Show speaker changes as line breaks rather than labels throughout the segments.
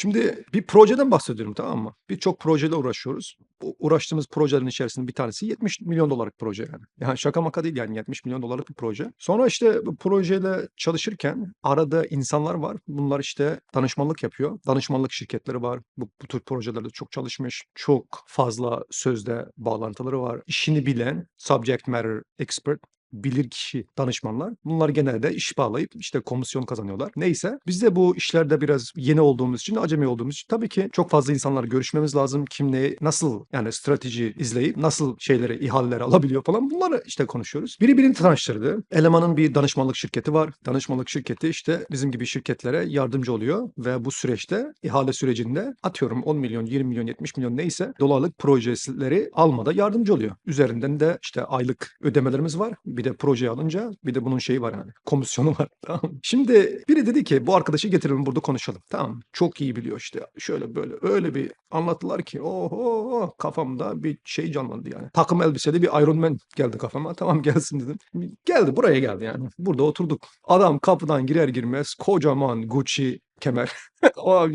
Şimdi bir projeden bahsediyorum tamam mı? Birçok projeyle uğraşıyoruz. Bu uğraştığımız projelerin içerisinde bir tanesi 70 milyon dolarlık proje yani. Yani şaka maka değil yani 70 milyon dolarlık bir proje. Sonra işte bu projeyle çalışırken arada insanlar var. Bunlar işte danışmanlık yapıyor. Danışmanlık şirketleri var. Bu, bu tür projelerde çok çalışmış. Çok fazla sözde bağlantıları var. İşini bilen subject matter expert bilir kişi danışmanlar. Bunlar genelde iş bağlayıp işte komisyon kazanıyorlar. Neyse biz de bu işlerde biraz yeni olduğumuz için, acemi olduğumuz için tabii ki çok fazla insanlarla görüşmemiz lazım. Kim neyi nasıl yani strateji izleyip nasıl şeyleri, ihaleleri alabiliyor falan bunları işte konuşuyoruz. Biri birini tanıştırdı. Elemanın bir danışmanlık şirketi var. Danışmanlık şirketi işte bizim gibi şirketlere yardımcı oluyor ve bu süreçte ihale sürecinde atıyorum 10 milyon, 20 milyon, 70 milyon neyse dolarlık projeleri almada yardımcı oluyor. Üzerinden de işte aylık ödemelerimiz var. Bir de projeyi alınca bir de bunun şeyi var yani komisyonu var. Tamam. Şimdi biri dedi ki bu arkadaşı getirelim burada konuşalım. Tamam. Çok iyi biliyor işte. Şöyle böyle öyle bir anlattılar ki oho kafamda bir şey canlandı yani. Takım elbiseli bir Iron Man geldi kafama. Tamam gelsin dedim. Geldi buraya geldi yani. Burada oturduk. Adam kapıdan girer girmez kocaman Gucci kemer. O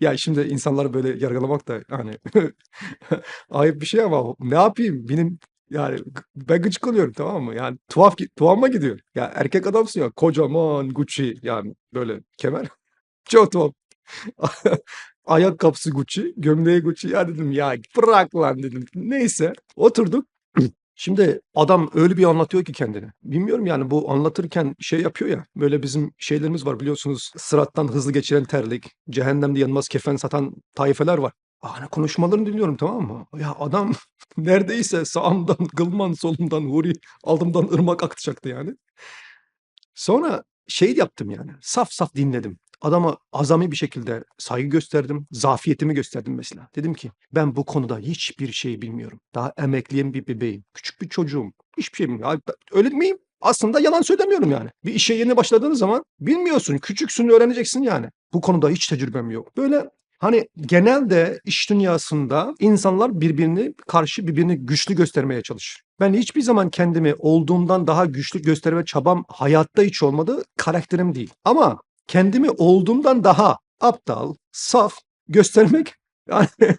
ya şimdi insanları böyle yargılamak da hani ayıp bir şey ama ne yapayım? Benim yani ben gıcık oluyorum tamam mı? Yani tuhaf tuhafıma gidiyor. Ya erkek adamsın ya kocaman Gucci yani böyle kemer. Çok tuhaf. Ayakkabısı Gucci, gömleği Gucci. Ya dedim ya bırak lan dedim. Neyse oturduk. Şimdi adam öyle bir anlatıyor ki kendini. Bilmiyorum yani bu anlatırken şey yapıyor ya. Böyle bizim şeylerimiz var biliyorsunuz. Sırattan hızlı geçiren terlik, cehennemde yanmaz kefen satan taifeler var. Hani konuşmalarını dinliyorum tamam mı? Ya adam neredeyse sağımdan Gılman, solumdan Huri, altımdan ırmak aktacaktı yani. Sonra şey yaptım yani. Saf saf dinledim. Adama azami bir şekilde saygı gösterdim. Zafiyetimi gösterdim mesela. Dedim ki ben bu konuda hiçbir şey bilmiyorum. Daha emekliyim bir bebeğim. Küçük bir çocuğum. Hiçbir şey bilmiyorum. Öyle miyim? Aslında yalan söylemiyorum yani. Bir işe yeni başladığın zaman bilmiyorsun. Küçüksün öğreneceksin yani. Bu konuda hiç tecrübem yok. Böyle hani genelde iş dünyasında insanlar birbirini karşı birbirini güçlü göstermeye çalışır. Ben hiçbir zaman kendimi olduğumdan daha güçlü gösterme çabam hayatta hiç olmadı. Karakterim değil. Ama kendimi olduğumdan daha aptal, saf göstermek yani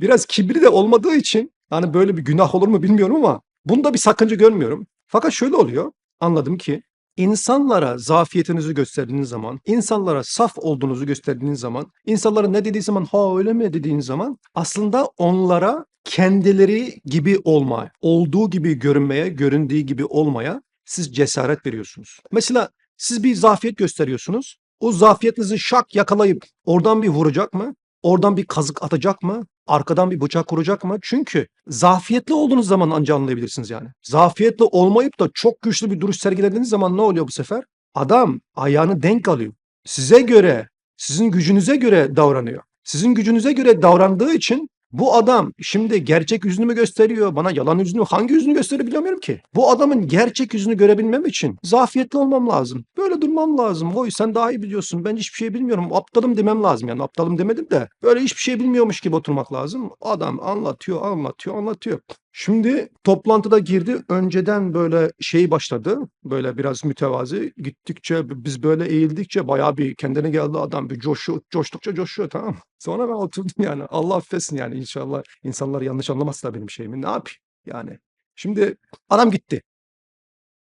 biraz kibri de olmadığı için hani böyle bir günah olur mu bilmiyorum ama bunda bir sakınca görmüyorum. Fakat şöyle oluyor. Anladım ki insanlara zafiyetinizi gösterdiğiniz zaman, insanlara saf olduğunuzu gösterdiğiniz zaman, insanlara ne dediği zaman ha öyle mi dediğiniz zaman aslında onlara kendileri gibi olmaya, olduğu gibi görünmeye, göründüğü gibi olmaya siz cesaret veriyorsunuz. Mesela siz bir zafiyet gösteriyorsunuz. O zafiyetinizi şak yakalayıp oradan bir vuracak mı? Oradan bir kazık atacak mı? Arkadan bir bıçak vuracak mı? Çünkü zafiyetli olduğunuz zaman anca anlayabilirsiniz yani. Zafiyetli olmayıp da çok güçlü bir duruş sergilediğiniz zaman ne oluyor bu sefer? Adam ayağını denk alıyor. Size göre, sizin gücünüze göre davranıyor. Sizin gücünüze göre davrandığı için bu adam şimdi gerçek yüzünü mü gösteriyor? Bana yalan yüzünü, hangi yüzünü gösteriyor bilemiyorum ki. Bu adamın gerçek yüzünü görebilmem için zafiyetli olmam lazım. Böyle durmam lazım. Oy sen daha iyi biliyorsun. Ben hiçbir şey bilmiyorum. Aptalım demem lazım. Yani aptalım demedim de. Böyle hiçbir şey bilmiyormuş gibi oturmak lazım. Adam anlatıyor, anlatıyor, anlatıyor. Şimdi toplantıda girdi. Önceden böyle şey başladı. Böyle biraz mütevazi. Gittikçe biz böyle eğildikçe bayağı bir kendine geldi adam. Bir coşuyor, coştukça coşuyor tamam? Sonra ben oturdum yani. Allah affetsin yani inşallah insanlar yanlış anlamazsa benim şeyimi. Ne yapayım yani? Şimdi adam gitti.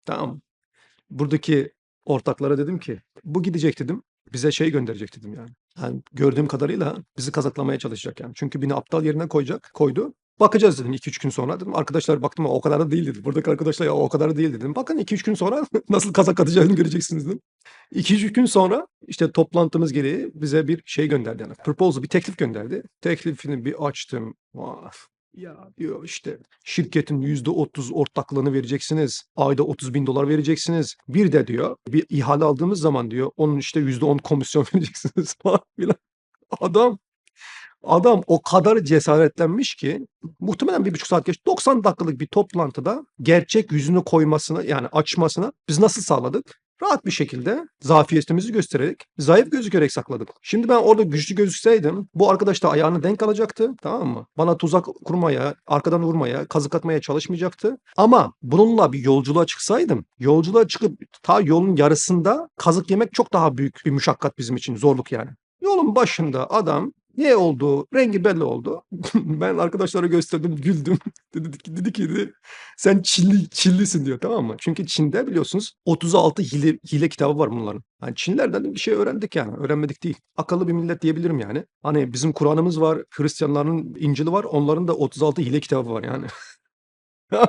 Tamam. Buradaki ortaklara dedim ki bu gidecek dedim. Bize şey gönderecek dedim yani. Yani gördüğüm kadarıyla bizi kazıklamaya çalışacak yani. Çünkü beni aptal yerine koyacak. Koydu. Bakacağız dedim 2-3 gün sonra dedim. Arkadaşlar baktım o kadar da değil dedi. Buradaki arkadaşlar ya o kadar da değil dedim. Bakın 2-3 gün sonra nasıl kazak atacağını göreceksiniz dedim. 2-3 gün sonra işte toplantımız gereği bize bir şey gönderdi yani. Proposal bir teklif gönderdi. Teklifini bir açtım. Vah. Ya diyor işte şirketin %30 ortaklığını vereceksiniz. Ayda 30 bin dolar vereceksiniz. Bir de diyor bir ihale aldığımız zaman diyor onun işte %10 komisyon vereceksiniz falan filan. Adam Adam o kadar cesaretlenmiş ki muhtemelen bir buçuk saat geç 90 dakikalık bir toplantıda gerçek yüzünü koymasını yani açmasını biz nasıl sağladık? Rahat bir şekilde zafiyetimizi göstererek, zayıf gözükerek sakladık. Şimdi ben orada güçlü gözükseydim bu arkadaş da ayağını denk alacaktı tamam mı? Bana tuzak kurmaya, arkadan vurmaya, kazık atmaya çalışmayacaktı. Ama bununla bir yolculuğa çıksaydım, yolculuğa çıkıp ta yolun yarısında kazık yemek çok daha büyük bir müşakkat bizim için, zorluk yani. Yolun başında adam ne olduğu, rengi belli oldu. Ben arkadaşlara gösterdim, güldüm. Dedi ki, dedi ki dedi, sen Çinli, Çinlisin diyor tamam mı? Çünkü Çin'de biliyorsunuz 36 hile, hile kitabı var bunların. Yani Çinlerden bir şey öğrendik yani. Öğrenmedik değil. Akıllı bir millet diyebilirim yani. Hani bizim Kur'an'ımız var, Hristiyanların İncil'i var. Onların da 36 hile kitabı var yani.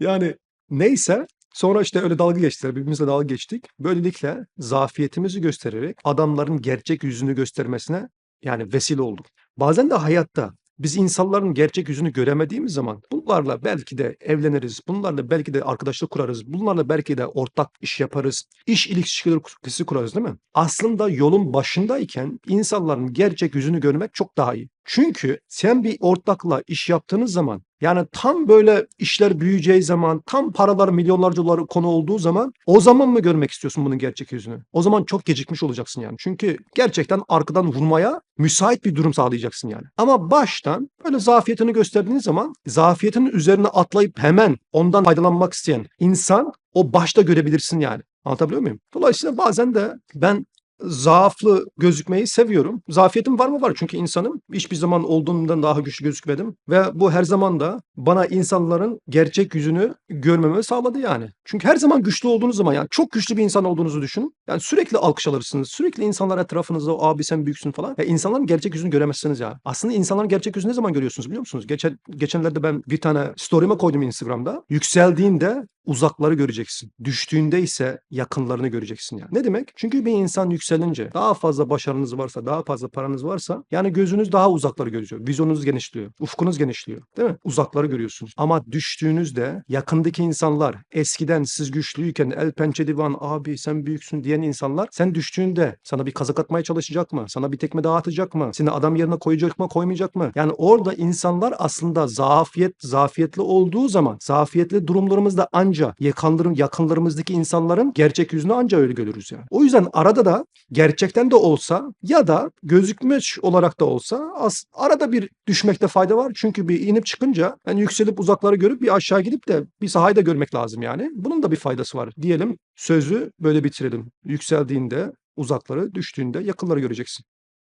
Yani neyse sonra işte öyle dalga geçtiler. Birbirimizle dalga geçtik. Böylelikle zafiyetimizi göstererek adamların gerçek yüzünü göstermesine yani vesile olduk. Bazen de hayatta biz insanların gerçek yüzünü göremediğimiz zaman bunlarla belki de evleniriz. Bunlarla belki de arkadaşlık kurarız. Bunlarla belki de ortak iş yaparız. İş ilişkisi kurarız değil mi? Aslında yolun başındayken insanların gerçek yüzünü görmek çok daha iyi. Çünkü sen bir ortakla iş yaptığınız zaman yani tam böyle işler büyüyeceği zaman, tam paralar milyonlarca dolar konu olduğu zaman o zaman mı görmek istiyorsun bunun gerçek yüzünü? O zaman çok gecikmiş olacaksın yani. Çünkü gerçekten arkadan vurmaya müsait bir durum sağlayacaksın yani. Ama baştan böyle zafiyetini gösterdiğiniz zaman zafiyetinin üzerine atlayıp hemen ondan faydalanmak isteyen insan o başta görebilirsin yani. Anlatabiliyor muyum? Dolayısıyla bazen de ben zaaflı gözükmeyi seviyorum. Zafiyetim var mı? Var. Çünkü insanım. Hiçbir zaman olduğumdan daha güçlü gözükmedim. Ve bu her zaman da bana insanların gerçek yüzünü görmemi sağladı yani. Çünkü her zaman güçlü olduğunuz zaman yani çok güçlü bir insan olduğunuzu düşünün. Yani sürekli alkış alırsınız. Sürekli insanlar etrafınızda abi sen büyüksün falan. Ya insanların gerçek yüzünü göremezsiniz ya. Aslında insanların gerçek yüzünü ne zaman görüyorsunuz biliyor musunuz? Geçen, geçenlerde ben bir tane story'ime koydum Instagram'da. Yükseldiğinde uzakları göreceksin. Düştüğünde ise yakınlarını göreceksin yani. Ne demek? Çünkü bir insan yükselince daha fazla başarınız varsa, daha fazla paranız varsa yani gözünüz daha uzakları görüyor. Vizyonunuz genişliyor. Ufkunuz genişliyor. Değil mi? Uzakları görüyorsunuz. Ama düştüğünüzde yakındaki insanlar eskiden siz güçlüyken el pençe divan abi sen büyüksün diyen insanlar sen düştüğünde sana bir kazık atmaya çalışacak mı? Sana bir tekme daha atacak mı? Seni adam yerine koyacak mı? Koymayacak mı? Yani orada insanlar aslında zafiyet, zafiyetli olduğu zaman zafiyetli durumlarımızda ancak yakınlarım, yakınlarımızdaki insanların gerçek yüzünü ancak öyle görürüz yani. O yüzden arada da gerçekten de olsa ya da gözükmüş olarak da olsa az, arada bir düşmekte fayda var. Çünkü bir inip çıkınca yani yükselip uzakları görüp bir aşağı gidip de bir sahayı da görmek lazım yani. Bunun da bir faydası var. Diyelim sözü böyle bitirelim. Yükseldiğinde uzakları, düştüğünde yakınları göreceksin.